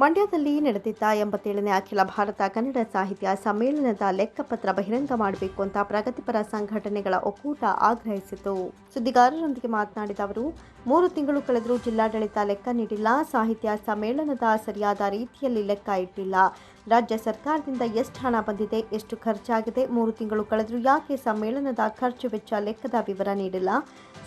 ಮಂಡ್ಯದಲ್ಲಿ ನಡೆದಿದ್ದ ಎಂಬತ್ತೇಳನೇ ಅಖಿಲ ಭಾರತ ಕನ್ನಡ ಸಾಹಿತ್ಯ ಸಮ್ಮೇಳನದ ಲೆಕ್ಕಪತ್ರ ಬಹಿರಂಗ ಮಾಡಬೇಕು ಅಂತ ಪ್ರಗತಿಪರ ಸಂಘಟನೆಗಳ ಒಕ್ಕೂಟ ಆಗ್ರಹಿಸಿತು. ಸುದ್ದಿಗಾರರೊಂದಿಗೆ ಮಾತನಾಡಿದ ಅವರು, ಮೂರು ತಿಂಗಳು ಕಳೆದರೂ ಜಿಲ್ಲಾಡಳಿತ ಲೆಕ್ಕ ನೀಡಿಲ್ಲ, ಸಾಹಿತ್ಯ ಸಮ್ಮೇಳನದ ಸರಿಯಾದ ರೀತಿಯಲ್ಲಿ ಲೆಕ್ಕ ಇಟ್ಟಿಲ್ಲ. ರಾಜ್ಯ ಸರ್ಕಾರದಿಂದ ಎಷ್ಟು ಹಣ ಬಂದಿದೆ, ಎಷ್ಟು ಖರ್ಚಾಗಿದೆ, ಮೂರು ತಿಂಗಳು ಕಳೆದರೂ ಯಾಕೆ ಸಮ್ಮೇಳನದ ಖರ್ಚು ವೆಚ್ಚ ಲೆಕ್ಕದ ವಿವರ ನೀಡಿಲ್ಲ.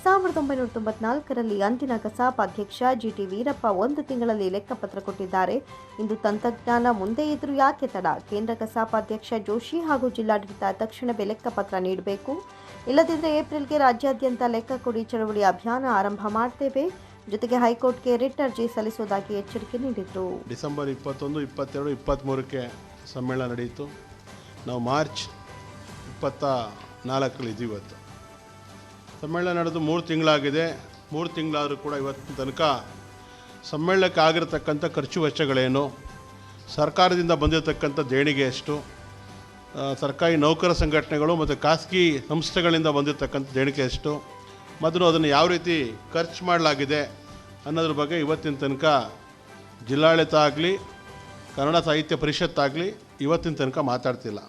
ಸಾವಿರದ ಒಂಬೈನೂರ ತೊಂಬತ್ನಾಲ್ಕರಲ್ಲಿ ಅಂದಿನ ಕಸಾಪ ಅಧ್ಯಕ್ಷ ಜಿಟಿ ವೀರಪ್ಪ ಒಂದು ತಿಂಗಳಲ್ಲಿ ಲೆಕ್ಕಪತ್ರ ಕೊಟ್ಟಿದ್ದಾರೆ. ಇಂದು ತಂತ್ರಜ್ಞಾನ ಮುಂದೆ ಇದ್ರೂ ಯಾಕೆ ತಡ? ಕೇಂದ್ರ ಕಸಾಪ ಅಧ್ಯಕ್ಷ ಜೋಶಿ ಹಾಗೂ ಜಿಲ್ಲಾಡಳಿತ ತಕ್ಷಣವೇ ಲೆಕ್ಕಪತ್ರ ನೀಡಬೇಕು. ಇಲ್ಲದಿದ್ದರೆ ಏಪ್ರಿಲ್ಗೆ ರಾಜ್ಯಾದ್ಯಂತ ಲೆಕ್ಕ ಕೊಡಿ ಚಳವಳಿ ಅಭಿಯಾನ ಆರಂಭ ಮಾಡ್ತೇವೆ. ಜೊತೆಗೆ ಹೈಕೋರ್ಟ್ಗೆ ರಿಟ್ ಅರ್ಜಿ ಸಲ್ಲಿಸುವುದಾಗಿ ಎಚ್ಚರಿಕೆ ನೀಡಿದರು. ಡಿಸೆಂಬರ್ ಇಪ್ಪತ್ತೊಂದು, ಇಪ್ಪತ್ತೆರಡು, ಇಪ್ಪತ್ತ್ಮೂರಕ್ಕೆ ಸಮ್ಮೇಳನ ನಡೆಯಿತು. ನಾವು ಮಾರ್ಚ್ ಇಪ್ಪತ್ತ ನಾಲ್ಕರಲ್ಲಿ ಇವತ್ತು. ಸಮ್ಮೇಳನ ನಡೆದು ಮೂರು ತಿಂಗಳಾಗಿದೆ. ಮೂರು ತಿಂಗಳಾದರೂ ಕೂಡ ಇವತ್ತಿನ ತನಕ ಸಮ್ಮೇಳನಕ್ಕೆ ಆಗಿರತಕ್ಕಂಥ ಖರ್ಚು ವೆಚ್ಚಗಳೇನು, ಸರ್ಕಾರದಿಂದ ಬಂದಿರತಕ್ಕಂಥ ದೇಣಿಗೆ ಎಷ್ಟು ಸರ್ಕಾರಿ ನೌಕರ ಸಂಘಟನೆಗಳು ಮತ್ತು ಖಾಸಗಿ ಸಂಸ್ಥೆಗಳಿಂದ ಬಂದಿರತಕ್ಕಂಥ ದೇಣಿಗೆ ಎಷ್ಟು, ಮೊದಲು ಅದನ್ನು ಯಾವ ರೀತಿ ಖರ್ಚು ಮಾಡಲಾಗಿದೆ ಅನ್ನೋದ್ರ ಬಗ್ಗೆ ಇವತ್ತಿನ ತನಕ ಜಿಲ್ಲಾಡಳಿತ ಆಗಲಿ, ಕನ್ನಡ ಸಾಹಿತ್ಯ ಪರಿಷತ್ತಾಗಲಿ ಇವತ್ತಿನ ತನಕ ಮಾತಾಡ್ತಿಲ್ಲ.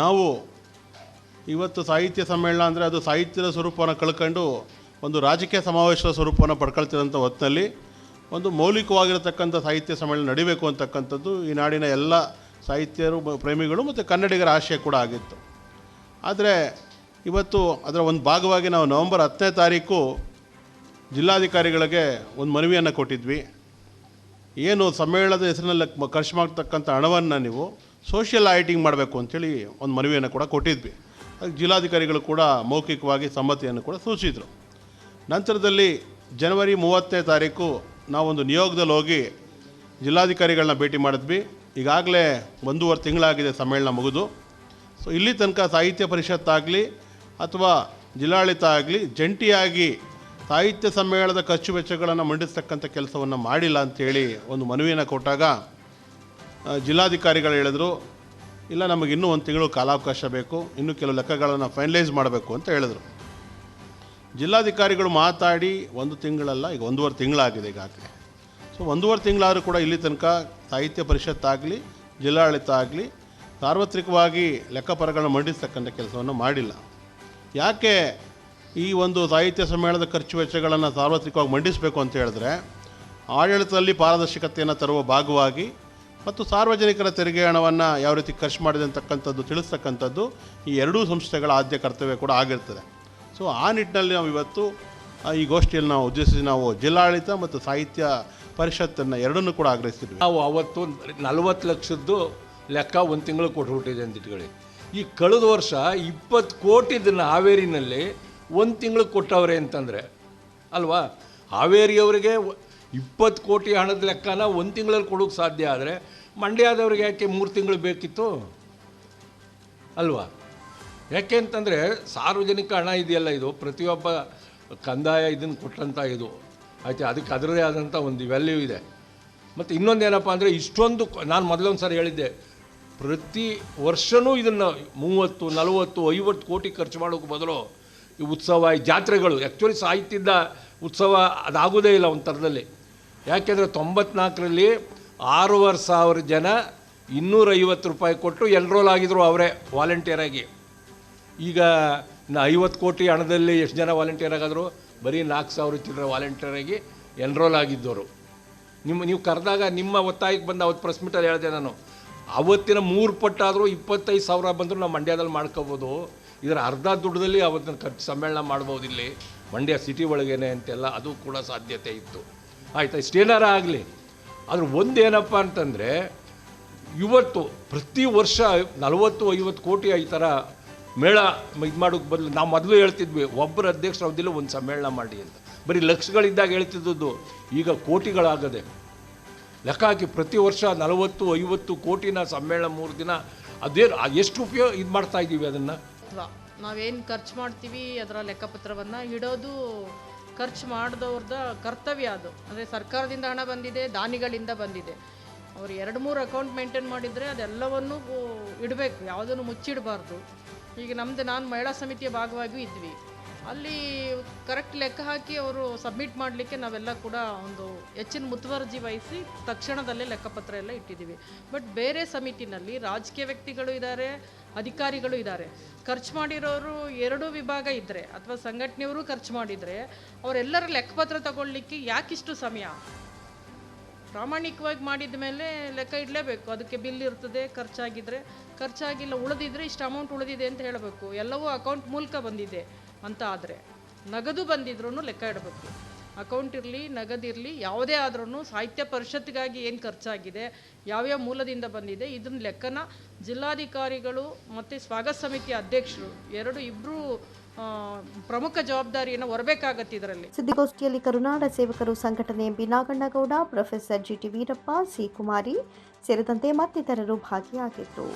ನಾವು ಇವತ್ತು ಸಾಹಿತ್ಯ ಸಮ್ಮೇಳನ ಅಂದರೆ ಅದು ಸಾಹಿತ್ಯದ ಸ್ವರೂಪವನ್ನು ಕಳ್ಕೊಂಡು ಒಂದು ರಾಜಕೀಯ ಸಮಾವೇಶದ ಸ್ವರೂಪವನ್ನು ಪಡ್ಕೊಳ್ತಿರೋಂಥ ಹೊತ್ತಿನಲ್ಲಿ ಒಂದು ಮೌಲಿಕವಾಗಿರತಕ್ಕಂಥ ಸಾಹಿತ್ಯ ಸಮ್ಮೇಳನ ನಡಿಬೇಕು ಅಂತಕ್ಕಂಥದ್ದು ಈ ನಾಡಿನ ಎಲ್ಲ ಸಾಹಿತ್ಯರು ಪ್ರೇಮಿಗಳು ಮತ್ತು ಕನ್ನಡಿಗರ ಆಶಯ ಕೂಡ ಆಗಿತ್ತು. ಆದರೆ ಇವತ್ತು ಅದರ ಒಂದು ಭಾಗವಾಗಿ ನಾವು ನವೆಂಬರ್ ಹತ್ತನೇ ತಾರೀಕು ಜಿಲ್ಲಾಧಿಕಾರಿಗಳಿಗೆ ಒಂದು ಮನವಿಯನ್ನು ಕೊಟ್ಟಿದ್ವಿ. ಏನು ಸಮ್ಮೇಳನದ ಹೆಸರಿನಲ್ಲಿ ಖರ್ಚು ಮಾಡ್ತಕ್ಕಂಥ ಹಣವನ್ನು ನೀವು ಸೋಷಿಯಲ್ ಆಡಿಟಿಂಗ್ ಮಾಡಬೇಕು ಅಂಥೇಳಿ ಒಂದು ಮನವಿಯನ್ನು ಕೂಡ ಕೊಟ್ಟಿದ್ವಿ. ಅದಕ್ಕೆ ಜಿಲ್ಲಾಧಿಕಾರಿಗಳು ಕೂಡ ಮೌಖಿಕವಾಗಿ ಸಮ್ಮತಿಯನ್ನು ಕೂಡ ಸೂಚಿಸಿದರು. ನಂತರದಲ್ಲಿ ಜನವರಿ ಮೂವತ್ತನೇ ತಾರೀಕು ನಾವೊಂದು ನಿಯೋಗದಲ್ಲಿ ಹೋಗಿ ಜಿಲ್ಲಾಧಿಕಾರಿಗಳನ್ನ ಭೇಟಿ ಮಾಡಿದ್ವಿ. ಈಗಾಗಲೇ ಒಂದೂವರೆ ತಿಂಗಳಾಗಿದೆ ಸಮ್ಮೇಳನ ಮುಗಿದು. ಸೊ ಇಲ್ಲಿ ತನಕ ಸಾಹಿತ್ಯ ಪರಿಷತ್ತಾಗಲಿ ಅಥವಾ ಜಿಲ್ಲಾಡಳಿತ ಆಗಲಿ ಜಂಟಿಯಾಗಿ ಸಾಹಿತ್ಯ ಸಮ್ಮೇಳನದ ಖರ್ಚು ವೆಚ್ಚಗಳನ್ನು ಮಂಡಿಸ್ತಕ್ಕಂಥ ಕೆಲಸವನ್ನು ಮಾಡಿಲ್ಲ ಅಂಥೇಳಿ ಒಂದು ಮನವಿಯನ್ನು ಕೊಟ್ಟಾಗ ಜಿಲ್ಲಾಧಿಕಾರಿಗಳು ಹೇಳಿದರು, ಇಲ್ಲ, ನಮಗೆ ಇನ್ನೂ ಒಂದು ತಿಂಗಳು ಕಾಲಾವಕಾಶ ಬೇಕು, ಇನ್ನೂ ಕೆಲವು ಲೆಕ್ಕಗಳನ್ನು ಫೈನಲೈಸ್ ಮಾಡಬೇಕು ಅಂತ ಹೇಳಿದರು. ಜಿಲ್ಲಾಧಿಕಾರಿಗಳು ಮಾತಾಡಿ, ಒಂದು ತಿಂಗಳಲ್ಲ, ಈಗ ಒಂದೂವರೆ ತಿಂಗಳಾಗಿದೆ ಈಗಾಗಲೇ. ಸೊ ಒಂದೂವರೆ ತಿಂಗಳಾದರೂ ಕೂಡ ಇಲ್ಲಿ ತನಕ ಸಾಹಿತ್ಯ ಪರಿಷತ್ತಾಗಲಿ ಜಿಲ್ಲಾಡಳಿತ ಆಗಲಿ, ಸಾರ್ವತ್ರಿಕವಾಗಿ ಲೆಕ್ಕಪರಗಳನ್ನು ಮಂಡಿಸ್ತಕ್ಕಂಥ ಕೆಲಸವನ್ನು ಮಾಡಿಲ್ಲ. ಯಾಕೆ ಈ ಒಂದು ಸಾಹಿತ್ಯ ಸಮ್ಮೇಳನದ ಖರ್ಚು ವೆಚ್ಚಗಳನ್ನು ಸಾರ್ವತ್ರಿಕವಾಗಿ ಮಂಡಿಸಬೇಕು ಅಂತ ಹೇಳಿದ್ರೆ, ಆಡಳಿತದಲ್ಲಿ ಪಾರದರ್ಶಕತೆಯನ್ನು ತರುವ ಭಾಗವಾಗಿ ಮತ್ತು ಸಾರ್ವಜನಿಕರ ತೆರಿಗೆ ಹಣವನ್ನು ಯಾವ ರೀತಿ ಖರ್ಚು ಮಾಡಿದೆ ಅಂತಕ್ಕಂಥದ್ದು ತಿಳಿಸ್ತಕ್ಕಂಥದ್ದು ಈ ಎರಡೂ ಸಂಸ್ಥೆಗಳ ಆದ್ಯ ಕರ್ತವ್ಯ ಕೂಡ ಆಗಿರ್ತದೆ. ಸೊ ಆ ನಿಟ್ಟಿನಲ್ಲಿ ನಾವು ಇವತ್ತು ಈ ಗೋಷ್ಠಿಯಲ್ಲಿ ನಾವು ಉದ್ದೇಶಿಸಿ ನಾವು ಜಿಲ್ಲಾಡಳಿತ ಮತ್ತು ಸಾಹಿತ್ಯ ಪರಿಷತ್ತನ್ನು ಎರಡನ್ನೂ ಕೂಡ ಆಗ್ರಹಿಸಿದ್ವಿ ನಾವು ಅವತ್ತು ನಲವತ್ತು ಲಕ್ಷದ್ದು ಲೆಕ್ಕ ಒಂದು ತಿಂಗಳು ಕೊಟ್ಬಿಟ್ಟಿದೆ ಅಂತ ಇಟ್ಕೊಳ್ಳಿ ಈ ಕಳೆದ ವರ್ಷ ಇಪ್ಪತ್ತು ಕೋಟಿದನ್ನು ಹಾವೇರಿನಲ್ಲಿ ಒಂದು ತಿಂಗಳು ಕೊಟ್ಟವ್ರೆ ಅಂತಂದರೆ, ಅಲ್ವಾ? ಹಾವೇರಿಯವರಿಗೆ ಇಪ್ಪತ್ತು ಕೋಟಿ ಹಣದ ಲೆಕ್ಕನ ಒಂದು ತಿಂಗಳಲ್ಲಿ ಕೊಡೋಕ್ಕೆ ಸಾಧ್ಯ ಆದರೆ, ಮಂಡ್ಯದವ್ರಿಗೆ ಯಾಕೆ ಮೂರು ತಿಂಗಳು ಬೇಕಿತ್ತು? ಅಲ್ವಾ? ಯಾಕೆ ಅಂತಂದರೆ, ಸಾರ್ವಜನಿಕ ಹಣ ಇದೆಯಲ್ಲ ಇದು, ಪ್ರತಿಯೊಬ್ಬ ಕಂದಾಯ ಇದನ್ನು ಕೊಟ್ಟಂಥ ಇದು. ಆಯ್ತು? ಅದಕ್ಕೆ ಅದರದೇ ಆದಂಥ ಒಂದು ವ್ಯಾಲ್ಯೂ ಇದೆ. ಮತ್ತು ಇನ್ನೊಂದೇನಪ್ಪ ಅಂದರೆ, ಇಷ್ಟೊಂದು ನಾನು ಮೊದಲೊಂದು ಸಾರಿ ಹೇಳಿದ್ದೆ, ಪ್ರತಿ ವರ್ಷವೂ ಇದನ್ನು ಮೂವತ್ತು, ನಲವತ್ತು, ಐವತ್ತು ಕೋಟಿ ಖರ್ಚು ಮಾಡೋಕ್ಕೆ ಬದಲು ಈ ಉತ್ಸವ ಈ ಜಾತ್ರೆಗಳು. ಆ್ಯಕ್ಚುಲಿ ಸಾಹಿತ್ಯದ ಉತ್ಸವ ಅದಾಗೋದೇ ಇಲ್ಲ ಒಂದು ಥರದಲ್ಲಿ. ಯಾಕೆಂದರೆ ತೊಂಬತ್ನಾಲ್ಕರಲ್ಲಿ ಆರೂವರೆ ಸಾವಿರ ಜನ ಇನ್ನೂರೈವತ್ತು ರೂಪಾಯಿ ಕೊಟ್ಟು ಎನ್ರೋಲ್ ಆಗಿದ್ರು ಅವರೇ ವಾಲಂಟಿಯರಾಗಿ ಈಗ ನಾ ಐವತ್ತು ಕೋಟಿ ಹಣದಲ್ಲಿ ಎಷ್ಟು ಜನ ವಾಲಂಟಿಯರ್ ಆಗಾದರು? ಬರೀ ನಾಲ್ಕು ಸಾವಿರ ಚಿಲ್ಲರೆ ವಾಲಂಟಿಯರಾಗಿ ಎನ್ರೋಲ್ ಆಗಿದ್ದವರು. ನಿಮ್ಮ, ನೀವು ಕರೆದಾಗ ನಿಮ್ಮ ಒತ್ತಾಯಕ್ಕೆ ಬಂದು ಅವತ್ತು ಪ್ರೆಸ್ ಮೀಟಲ್ಲಿ ಹೇಳಿದೆ ನಾನು. ಅವತ್ತಿನ ಮೂರು ಪಟ್ಟಾದರೂ ಇಪ್ಪತ್ತೈದು ಸಾವಿರ ಬಂದರೂ ನಾವು ಮಂಡ್ಯದಲ್ಲಿ ಮಾಡ್ಕೋಬೋದು. ಇದರ ಅರ್ಧ ದುಡ್ಡದಲ್ಲಿ ಅವತ್ತಿನ ಖರ್ಚು ಸಮ್ಮೇಳನ ಮಾಡ್ಬೋದು ಮಂಡ್ಯ ಸಿಟಿ ಒಳಗೇನೆ ಅಂತೆಲ್ಲ ಅದು ಕೂಡ ಸಾಧ್ಯತೆ ಇತ್ತು. ಆಯಿತಾ ಇಷ್ಟೇನಾರ ಆಗಲಿ. ಆದ್ರೆ ಒಂದೇನಪ್ಪ ಅಂತಂದರೆ, ಇವತ್ತು ಪ್ರತಿ ವರ್ಷ ನಲವತ್ತು, ಐವತ್ತು ಕೋಟಿ ಈ ಥರ ಮೇಳ ಇದು ಮಾಡೋಕ್ಕೆ ಬದಲು ನಾವು ಮೊದಲು ಹೇಳ್ತಿದ್ವಿ ಒಬ್ಬರ ಅಧ್ಯಕ್ಷರ ಅವಧಿಲ್ಲ ಒಂದು ಸಮ್ಮೇಳನ ಮಾಡಿ ಅಂತ. ಬರೀ ಲಕ್ಷಗಳಿದ್ದಾಗ ಹೇಳ್ತಿದ್ದದ್ದು, ಈಗ ಕೋಟಿಗಳಾಗದೆ. ಲೆಕ್ಕ ಹಾಕಿ ಪ್ರತಿ ವರ್ಷ ನಲವತ್ತು, ಐವತ್ತು ಕೋಟಿನ ಸಮ್ಮೇಳನ ಮೂರು ದಿನ ಅದೇ ಎಷ್ಟು ಉಪಯೋಗ ಇದು ಮಾಡ್ತಾ ಇದ್ದೀವಿ ಅದನ್ನು? ಅಥವಾ ನಾವೇನು ಖರ್ಚು ಮಾಡ್ತೀವಿ, ಅದರ ಲೆಕ್ಕಪತ್ರವನ್ನು ಇಡೋದು ಖರ್ಚು ಮಾಡಿದವ್ರದ ಕರ್ತವ್ಯ ಅದು. ಅಂದರೆ ಸರ್ಕಾರದಿಂದ ಹಣ ಬಂದಿದೆ, ದಾನಿಗಳಿಂದ ಬಂದಿದೆ. ಅವರು ಎರಡು ಮೂರು ಅಕೌಂಟ್ ಮೇಂಟೈನ್ ಮಾಡಿದರೆ ಅದೆಲ್ಲವನ್ನು ಇಡಬೇಕು, ಯಾವುದನ್ನು ಮುಚ್ಚಿಡಬಾರ್ದು. ಈಗ ನಮ್ಮದು ನಾನು ಮಹಿಳಾ ಸಮಿತಿಯ ಭಾಗವಾಗಿಯೂ ಇದ್ವಿ. ಅಲ್ಲಿ ಕರೆಕ್ಟ್ ಲೆಕ್ಕ ಹಾಕಿ ಅವರು ಸಬ್ಮಿಟ್ ಮಾಡಲಿಕ್ಕೆ ನಾವೆಲ್ಲ ಕೂಡ ಒಂದು ಹೆಚ್ಚಿನ ಮುತುವರ್ಜಿ ವಹಿಸಿ ತಕ್ಷಣದಲ್ಲೇ ಲೆಕ್ಕಪತ್ರ ಎಲ್ಲ ಇಟ್ಟಿದ್ದೀವಿ. ಬಟ್ ಬೇರೆ ಸಮಿತಿನಲ್ಲಿ ರಾಜಕೀಯ ವ್ಯಕ್ತಿಗಳು ಇದ್ದಾರೆ ಅಧಿಕಾರಿಗಳು ಇದ್ದಾರೆ. ಖರ್ಚು ಮಾಡಿರೋರು ಎರಡೂ ವಿಭಾಗ ಇದ್ದರೆ ಅಥವಾ ಸಂಘಟನೆಯವರು ಖರ್ಚು ಮಾಡಿದರೆ ಅವರೆಲ್ಲರ ಲೆಕ್ಕಪತ್ರ ತಗೊಳ್ಳಿಕ್ಕೆ ಯಾಕಿಷ್ಟು ಸಮಯ? ಪ್ರಾಮಾಣಿಕವಾಗಿ ಮಾಡಿದ ಮೇಲೆ ಲೆಕ್ಕ ಇಡಲೇಬೇಕು. ಅದಕ್ಕೆ ಬಿಲ್ ಇರ್ತದೆ ಖರ್ಚಾಗಿದ್ದರೆ ಖರ್ಚಾಗಿಲ್ಲ, ಉಳಿದಿದ್ರೆ ಇಷ್ಟು ಅಮೌಂಟ್ ಉಳಿದಿದೆ ಅಂತ ಹೇಳಬೇಕು. ಎಲ್ಲವೂ ಅಕೌಂಟ್ ಮೂಲಕ ಬಂದಿದೆ ಅಂತ ಆದರೆ ನಗದು ಬಂದಿದ್ರೂ ಲೆಕ್ಕ ಇಡಬೇಕು. ಅಕೌಂಟ್ ಇರಲಿ ನಗದಿರಲಿ ಯಾವುದೇ ಆದ್ರೂ ಸಾಹಿತ್ಯ ಪರಿಷತ್ತಿಗಾಗಿ ಏನು ಖರ್ಚಾಗಿದೆ, ಯಾವ್ಯಾವ ಮೂಲದಿಂದ ಬಂದಿದೆ ಇದನ್ನ ಲೆಕ್ಕನ ಜಿಲ್ಲಾಧಿಕಾರಿಗಳು ಮತ್ತು ಸ್ವಾಗತ ಸಮಿತಿ ಅಧ್ಯಕ್ಷರು ಎರಡು ಇಬ್ಬರು ಪ್ರಮುಖ ಜವಾಬ್ದಾರಿಯನ್ನು ಹೊರಬೇಕಾಗತ್ತೆ ಇದರಲ್ಲಿ. ಸುದ್ದಿಗೋಷ್ಠಿಯಲ್ಲಿ ಕರುನಾಡ ಸೇವಕರು ಸಂಘಟನೆ B Nagannagowda professor GT Veerappa, C Kumari ಸೇರಿದಂತೆ ಮತ್ತಿತರರು ಭಾಗಿಯಾಗಿದ್ದರು